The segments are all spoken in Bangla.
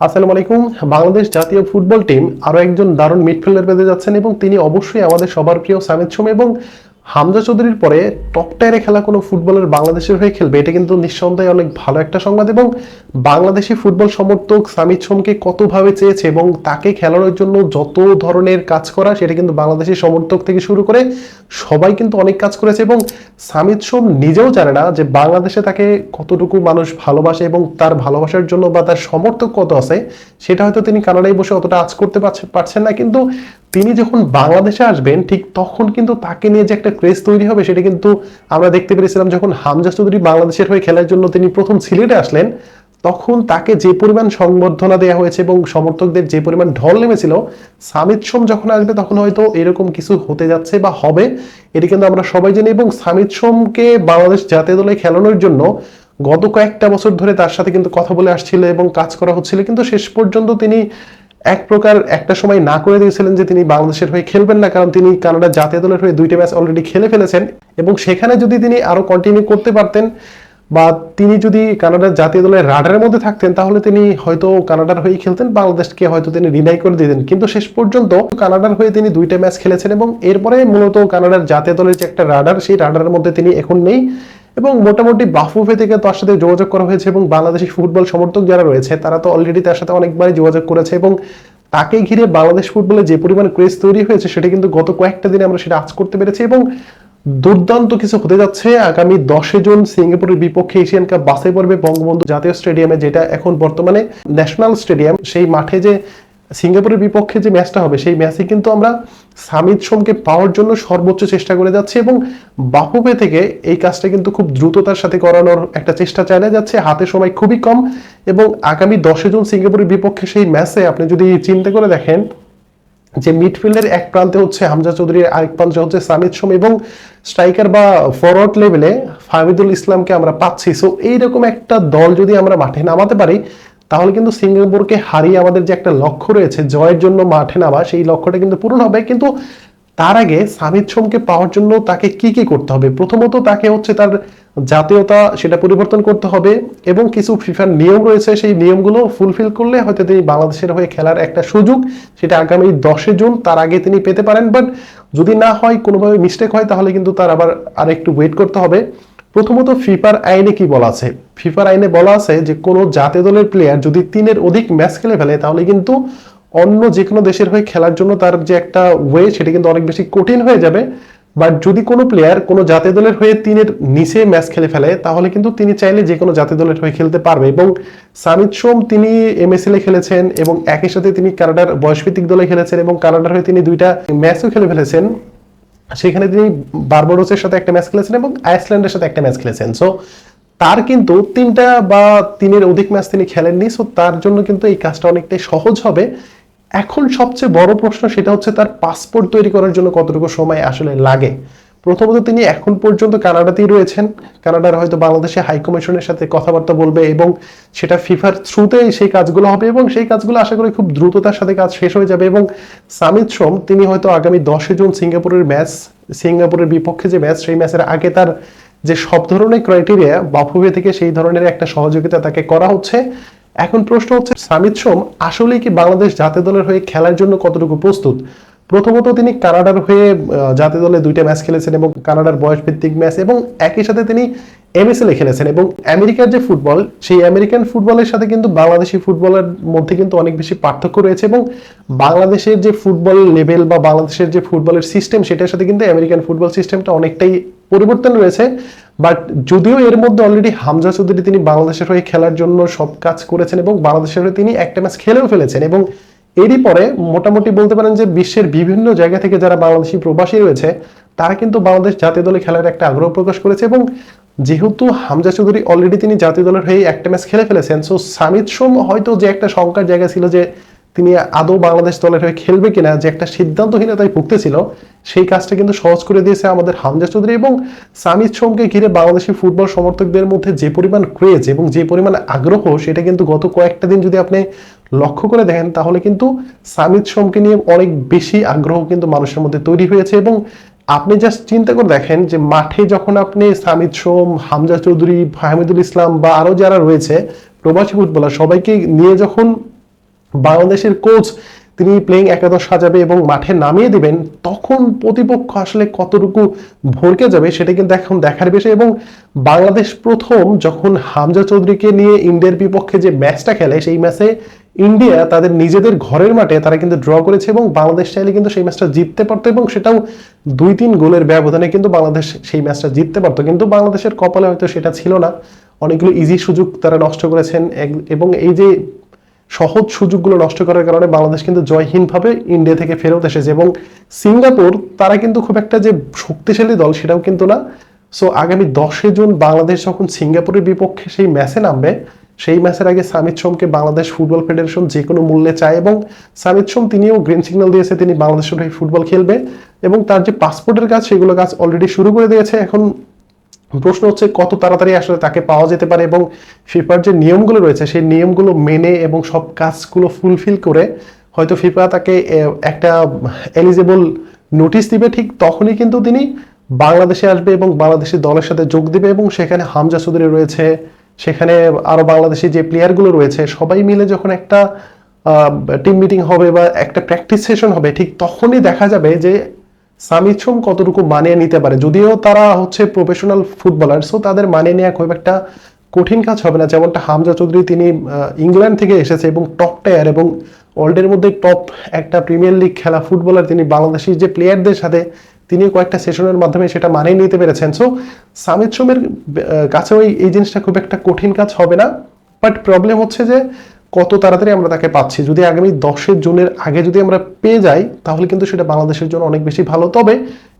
আসসালামু আলাইকুম। বাংলাদেশ জাতীয় ফুটবল টিম আরও একজন দারুণ মিডফিল্ডার পেতে যাচ্ছেন এবং তিনি অবশ্যই আমাদের সবার প্রিয় সামিদ সোম এবং হামজা চৌধুরীর পরে টপ টায়ারে খেলা কোনো ফুটবলের বাংলাদেশের হয়ে খেলবে, এটা কিন্তু নিঃসন্দেহে অনেক ভালো একটা সংবাদ এবং বাংলাদেশি ফুটবল সমর্থক সামিদ সোমকে কতভাবে চেয়েছে এবং তাকে খেলানোর জন্য যত ধরনের কাজ করা, সেটা কিন্তু বাংলাদেশি সমর্থক থেকে শুরু করে সবাই কিন্তু অনেক কাজ করেছে এবং সামিদ সোম নিজেও জানে না যে বাংলাদেশে তাকে কতটুকু মানুষ ভালোবাসে এবং তার ভালোবাসার জন্য বা তার সমর্থক কত আছে, সেটা হয়তো তিনি কানাডায় বসে অতটা আজ করতে পারছে- পারছেন না। কিন্তু তিনি যখন বাংলাদেশে আসবেন, ঠিক তখন কিন্তু তাকে নিয়ে যে একটা ক্রেজ তৈরি হবে, সেটা কিন্তু আমরা দেখতে পেরেছিলাম যখন হামজা চৌধুরী বাংলাদেশের হয়ে খেলার জন্য তিনি প্রথম সিলেটে আসলেন, তখন তাকে যে পরিমাণ সংবর্ধনা দেওয়া হয়েছে এবং সমর্থকদের যে পরিমাণ ঢল নেমেছিল সামিদ সোম যখন আসবে তখন হয়তো এরকম কিছু হতে যাচ্ছে বা হবে, এটি কিন্তু আমরা সবাই জানি এবং সামিদ সোমকে বাংলাদেশ জাতীয় দলে খেলানোর জন্য গত কয়েকটা বছর ধরে তার সাথে কিন্তু কথা বলে আসছিল এবং কাজ করা হচ্ছিল, কিন্তু শেষ পর্যন্ত তিনি এক প্রকার একটা সময় না করে দিয়েছিলেন যে তিনি বাংলাদেশের হয়ে খেলবেন না, কারণ তিনি কানাডা জাতীয় দলের হয়ে দুইটা ম্যাচ অলরেডি খেলে ফেলেছেন এবং সেখানে যদি তিনি আরও কন্টিনিউ করতে পারতেন বা তিনি যদি কানাডার জাতীয় দলের রাডারের মধ্যে থাকতেন, তাহলে তিনি হয়তো কানাডার হয়ে খেলতেন, বাংলাদেশকে হয়তো তিনি রিনাই করে দিতেন। কিন্তু শেষ পর্যন্ত কানাডার হয়ে তিনি দুইটা ম্যাচ খেলেছেন এবং এরপরে মূলত কানাডার জাতীয় দলের যে একটা রাডার, সেই রাডারের মধ্যে তিনি এখন নেই। এবং মোটামুটি বাফুফে থেকে তার সাথে যোগাযোগ করা হয়েছে এবং বাংলাদেশি ফুটবল সমর্থক যারা রয়েছে, তারা তো অলরেডি তার সাথে অনেকবারই যোগাযোগ করেছে এবং তাকে ঘিরে বাংলাদেশ ফুটবলে যে পরিমাণ ক্রেজ তৈরি হয়েছে, সেটা কিন্তু গত কয়েকটা দিনে আমরা সেটা আজ করতে পেরেছি এবং দুর্দান্ত কিছু হতে যাচ্ছে। আগামী দশে জুন সিঙ্গাপুরের বিপক্ষে এশিয়ান কাপ বাছাই পর্বে বঙ্গবন্ধু জাতীয় স্টেডিয়ামে, যেটা এখন বর্তমানে ন্যাশনাল স্টেডিয়াম, সেই মাঠে যে সিঙ্গাপুরের বিপক্ষে যে ম্যাচটা হবে, সেই ম্যাচে কিন্তু আমরা সামিদ সোমকে পাওয়ার জন্য সর্বোচ্চ চেষ্টা করে যাচ্ছি এবং বাফুবে থেকে এই কাজটা কিন্তু খুব দ্রুততার সাথে করানোর একটা চেষ্টা চালিয়ে যাচ্ছে। হাতে সময় খুবই কম এবং আগামী দশে জুন সিঙ্গাপুরের বিপক্ষে সেই ম্যাচে আপনি যদি চিন্তা করে দেখেন যে মিডফিল্ডের এক প্রান্তে হচ্ছে হামজা চৌধুরী আরেক প্রান্তে হচ্ছে সামিদ সোম এবং স্ট্রাইকার বা ফরওয়ার্ড লেভেলে ফাহিদুল ইসলামকে আমরা পাচ্ছি। সো এইরকম একটা দল যদি আমরা মাঠে নামাতে পারি তাহলে কিন্তু সিঙ্গাপুরকে হারিয়ে আমাদের যে একটা লক্ষ্য রয়েছে, জয়ের জন্য মাঠে নামা, সেই লক্ষ্যটা কিন্তু পূরণ হবে। কিন্তু তার আগে সামিদ সোমকে পাওয়ার জন্য তাকে কি কি করতে হবে? প্রথমত তাকে হচ্ছে তার জাতীয়তা সেটা পরিবর্তন করতে হবে এবং কিছু ফিফার নিয়ম রয়েছে, সেই নিয়মগুলো ফুলফিল করলে হয়তো তিনি বাংলাদেশের হয়ে খেলার একটা সুযোগ, সেটা আগামী দশে জুন, তার আগে তিনি পেতে পারেন। বাট যদি না হয়, কোনোভাবে মিস্টেক হয়, তাহলে কিন্তু তার আবার আর একটু ওয়েট করতে হবে। প্রথমত ফিফার আইনে কি বলা আছে? ফিফার আইনে বলা আছে যে, কোনো জাতীয় দলের প্লেয়ার যদি তিনের অধিক ম্যাচ খেলে ফেলে, তাহলে কিন্তু অন্য যে কোনো দেশের হয়ে খেলার জন্য তার যে একটা ওয়ে সেটা কিন্তু অনেক বেশি কঠিন হয়ে যাবে। বাট যদি কোনো প্লেয়ার কোনো জাতীয় দলের হয়ে তিনের নিচে ম্যাচ খেলে ফেলে, তাহলে কিন্তু তিনি চাইলে যে কোনো জাতীয় দলের হয়ে খেলতে পারবে। এবং সামিদ সোম তিনি এমএসএল খেলেছেন এবং একই সাথে তিনি কানাডার বয়সভিত্তিক দলে খেলেছেন এবং কানাডার হয়ে তিনি দুইটা ম্যাচও খেলে ফেলেছেন। সেখানে তিনি বারবারোসের সাথে একটা ম্যাচ খেলেছেন এবং আইসল্যান্ডের সাথে একটা ম্যাচ খেলেছেন। সো তার কিন্তু তিনটা বা তিনের অধিক ম্যাচ তিনি খেলেননি সো তার জন্য কিন্তু এই কাজটা অনেকটাই সহজ হবে। এখন সবচেয়ে বড় প্রশ্ন সেটা হচ্ছে তার পাসপোর্ট তৈরি করার জন্য কতটুকু সময় আসলে লাগে? প্রথমত তিনি এখন পর্যন্ত কানাডাতেই রয়েছেন। কানাডার হয়তো বাংলাদেশে হাই কমিশনের সাথে কথাবার্তা বলবে এবং সেটা ফিফার থ্রুতেই সেই কাজগুলো হবে এবং সেই কাজগুলো আশা করি খুব দ্রুততার সাথে কাজ শেষ হয়ে যাবে এবং সামিদ সোম তিনি হয়তো আগামী দশে জুন সিঙ্গাপুরের ম্যাচ, সিঙ্গাপুরের বিপক্ষে যে ম্যাচ, সেই ম্যাচের আগে তার যে সব ধরনের ক্রাইটেরিয়া বাফুবে থেকে সেই ধরনের একটা সহযোগিতা তাকে করা হচ্ছে। এখন প্রশ্ন হচ্ছে সামিদ সোম আসলেই কি বাংলাদেশ জাতীয় দলের হয়ে খেলার জন্য কতটুকু প্রস্তুত? প্রথমত তিনি কানাডার হয়ে জাতীয় দলে দুইটা ম্যাচ খেলেছেন এবং কানাডার বয়স ভিত্তিক ম্যাচ এবং একই সাথে তিনি এমএসএল খেলেছেন এবং আমেরিকার যে ফুটবল, সেই আমেরিকান ফুটবলের সাথে কিন্তু বাংলাদেশি ফুটবলের মধ্যে কিন্তু অনেক বেশি পার্থক্য রয়েছে এবং বাংলাদেশের যে ফুটবল লেভেল বা বাংলাদেশের যে ফুটবলের সিস্টেম, সেটার সাথে কিন্তু আমেরিকান ফুটবল সিস্টেমটা অনেকটাই পরিবর্তন রয়েছে। বাট যদিও এর মধ্যে অলরেডি হামজা চৌধুরী তিনি বাংলাদেশের হয়ে খেলার জন্য সব কাজ করেছেন এবং বাংলাদেশের হয়ে তিনি একটা ম্যাচ খেলেও ফেলেছেন এবং এরই পরে মোটামুটি বলতে পারেন যে বিশ্বের বিভিন্ন জায়গা থেকে যারা বাংলাদেশি প্রবাসী রয়েছে, তারা কিন্তু বাংলাদেশ জাতীয় দলে খেলার একটা আগ্রহ প্রকাশ করেছে এবং যেহেতু হামজা চৌধুরী অলরেডি তিনি জাতীয় দলের হয়ে একটা ম্যাচ খেলে ফেলেছেন সো সামিদ সোম হয়তো যে একটা শঙ্কার জায়গা ছিল যে তিনি আদৌ বাংলাদেশ দলের হয়ে খেলবে কিনা, যে একটা সিদ্ধান্তহীনতায় ভুগতেছিল, সেই কাজটা কিন্তু সহজ করে দিয়েছে আমাদের হামজা চৌধুরী এবং সামিদ সোমকে ঘিরে বাংলাদেশি ফুটবল সমর্থকদের মধ্যে যে পরিমাণ ক্রেজ এবং যে পরিমাণ আগ্রহ, সেটা কিন্তু গত কয়েকটা দিন যদি আপনি লক্ষ্য করে দেখেন, তাহলে কিন্তু সামিদ সোমকে নিয়ে অনেক বেশি আগ্রহ কিন্তু মানুষের মধ্যে তৈরি হয়েছে এবং আপনি জাস্ট চিন্তা করে দেখেন যে মাঠে যখন আপনি সামিদ সোম হামজা চৌধুরী, ফাহমিদুল ইসলাম বা আরও যারা রয়েছে, প্রবাসী ফুটবলার সবাইকে নিয়ে যখন বাংলাদেশের কোচ তিনি প্লেইং একাদশ সাজাবে এবং মাঠে নামিয়ে দিবেন, তখন প্রতিপক্ষ আসলে কতটুকু ভরকে যাবে সেটা কিন্তু এখন দেখার বিষয় এবং বাংলাদেশ প্রথম যখন হামজা চৌধুরীকে নিয়ে ইন্ডিয়ার বিপক্ষে যে ম্যাচটা খেলে, সেই ম্যাচে ইন্ডিয়া তাদের নিজেদের ঘরের মাঠে তারা কিন্তু ড্র করেছে এবং বাংলাদেশ চাইলে কিন্তু সেই ম্যাচটা জিততে পারতো এবং সেটাও দুই তিন গোলের ব্যবধানে কিন্তু বাংলাদেশ সেই ম্যাচটা জিততে পারতো। কিন্তু বাংলাদেশের কপালে হয়তো সেটা ছিল না। অনেকগুলো ইজি সুযোগ তারা নষ্ট করেছেন। এবং এই যে সহজ সুযোগগুলো নষ্ট করার কারণে বাংলাদেশ কিন্তু জয়হীনভাবে ইন্ডিয়া থেকে ফেরত এসেছে এবং সিঙ্গাপুর, তারা কিন্তু খুব একটা যে শক্তিশালী দল সেটাও কিন্তু না। সো আগামী দশে জুন বাংলাদেশ যখন সিঙ্গাপুরের বিপক্ষে সেই ম্যাচে নামবে সেই ম্যাচের আগে সামিত সোমকে বাংলাদেশ ফুটবল ফেডারেশন যে কোনো মূল্যে চায় এবং সামিত সোম তিনিও গ্রিন সিগন্যাল দিয়েছে, তিনি বাংলাদেশের হয়ে ফুটবল খেলবে এবং তার যে পাসপোর্টের কাজ, সেগুলো কাজ অলরেডি শুরু করে দিয়েছে। এখন প্রশ্ন হচ্ছে, কত তাড়াতাড়ি আসলে তাকে পাওয়া যেতে পারে এবং ফিফার যে নিয়মগুলো রয়েছে, সেই নিয়মগুলো মেনে এবং সব কাজগুলো ফুলফিল করে হয়তো ফিফা তাকে একটা এলিজেবল নোটিশ দিবে। ঠিক তখনই কিন্তু তিনি বাংলাদেশে আসবে এবং বাংলাদেশের দলের সাথে যোগ দিবে এবং সেখানে হামজা চৌধুরী রয়েছে সেখানে আরও বাংলাদেশি যে প্লেয়ারগুলো রয়েছে, সবাই মিলে যখন একটা টিম মিটিং হবে বা একটা প্র্যাকটিস সেশন হবে, ঠিক তখনই দেখা যাবে যে সামিত সোম কতটুকু মানিয়ে নিতে পারে। যদিও তারা হচ্ছে প্রফেশনাল ফুটবলার সো তাদের মানিয়ে নেওয়া খুব একটা কঠিন কাজ হবে না। যেমনটা হামজা চৌধুরী, তিনি ইংল্যান্ড থেকে এসেছে এবং টপ টায়ার এবং ওয়ার্ল্ডের মধ্যে টপ একটা প্রিমিয়ার লিগ খেলা ফুটবলার তিনি বাংলাদেশি যে প্লেয়ারদের সাথে তিনি কয়েকটা সেশনের মাধ্যমে সেটা মানিয়ে নিতে পেরেছেন। সো সামিত সোমের আহ, কাছেও এই- এই জিনিসটা খুব একটা কঠিন কাজ হবে না। বাট প্রবলেম হচ্ছে যে কত তাড়াতাড়ি আমরা তাকে পাচ্ছি। যদি আগামী দশের জুনের আগে যদি আমরা পেয়ে যাই তাহলে কিন্তু সেটা বাংলাদেশের জন্য অনেক বেশি ভালো। তবে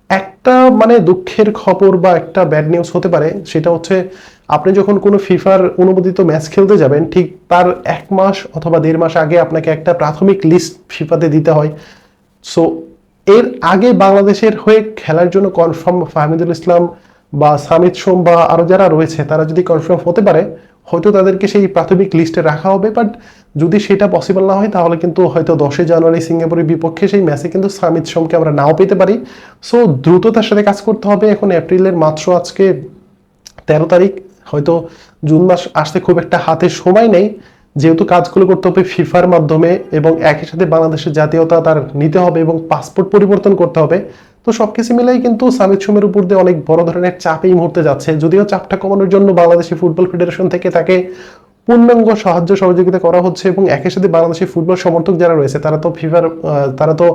একটা মানে দুঃখের খবর বা একটা ব্যাড নিউজ হতে পারে সেটা হচ্ছে আপনি যখন কোনো ফিফার অনুমোদিত ম্যাচ খেলতে যাবেন ঠিক তার এক মাস অথবা দেড় মাস আগে আপনাকে একটা প্রাথমিক লিস্ট ফিফাতে দিতে হয়। সো এর আগে বাংলাদেশের হয়ে খেলার জন্য কনফার্ম ফাহমিদুল ইসলাম বা সামিদ সোম বা আরও যারা রয়েছে, তারা যদি কনফার্ম হতে পারে, হয়তো তাদেরকে সেই প্রাথমিক লিস্টে রাখা হবে বাট যদি সেটা পসিবল না হয়, তাহলে কিন্তু হয়তো দশই জানুয়ারি সিঙ্গাপুরের বিপক্ষে সেই ম্যাচে কিন্তু সামিদ সোমকে আমরা নাও পেতে পারি। সো দ্রুততার সাথে কাজ করতে হবে। এখন এপ্রিলের মাত্র আজকে তেরো তারিখ, হয়তো জুন মাস আসতে খুব একটা হাতে সময় নেই। যেহেতু কাজগুলো করতে হবে ফিফার মাধ্যমে এবং একই সাথে বাংলাদেশের জাতীয়তা তার নিতে হবে এবং পাসপোর্ট পরিবর্তন করতে হবে, তো সবকিছু মিলাই কিন্তু সামিদ সোমের উপর দিয়ে অনেক বড় ধরনের চাপ এই মুহূর্তে যাচ্ছে। যদিও চাপটা কমানোর জন্য বাংলাদেশি ফুটবল ফেডারেশন থেকে তাকে পূর্ণাঙ্গ সাহায্য সহযোগিতা করা হচ্ছে এবং একই সাথে বাংলাদেশি ফুটবল সমর্থক যারা রয়েছে, তারা তো ফিফার তারা তো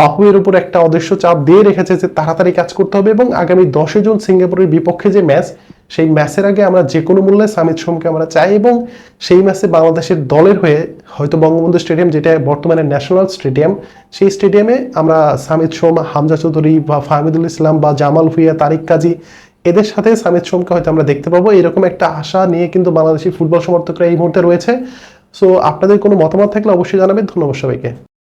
বাহুয়ের উপর একটা অদৃশ্য চাপ দিয়ে রেখেছে যে তাড়াতাড়ি কাজ করতে হবে এবং আগামী দশই জুন সিঙ্গাপুরের বিপক্ষে যে ম্যাচ সেই ম্যাচের আগে আমরা যে কোনো মূল্যে সামিদ সোমকে আমরা চাই এবং সেই ম্যাচে বাংলাদেশের দলের হয়ে হয়তো বঙ্গবন্ধু স্টেডিয়াম, যেটা বর্তমানে ন্যাশনাল স্টেডিয়াম, সেই স্টেডিয়ামে আমরা সামিদ সোম, হামজা চৌধুরী বা ফাহমিদুল ইসলাম বা জামাল ভুইয়া, তারিক কাজী, এদের সাথে সামিদ সোমকে হয়তো আমরা দেখতে পাবো। এরকম একটা আশা নিয়ে কিন্তু বাংলাদেশি ফুটবল সমর্থকরা এই মুহূর্তে রয়েছে। সো আপনাদের কোনো মতামত থাকলে অবশ্যই জানাবেন। ধন্যবাদ সবাইকে।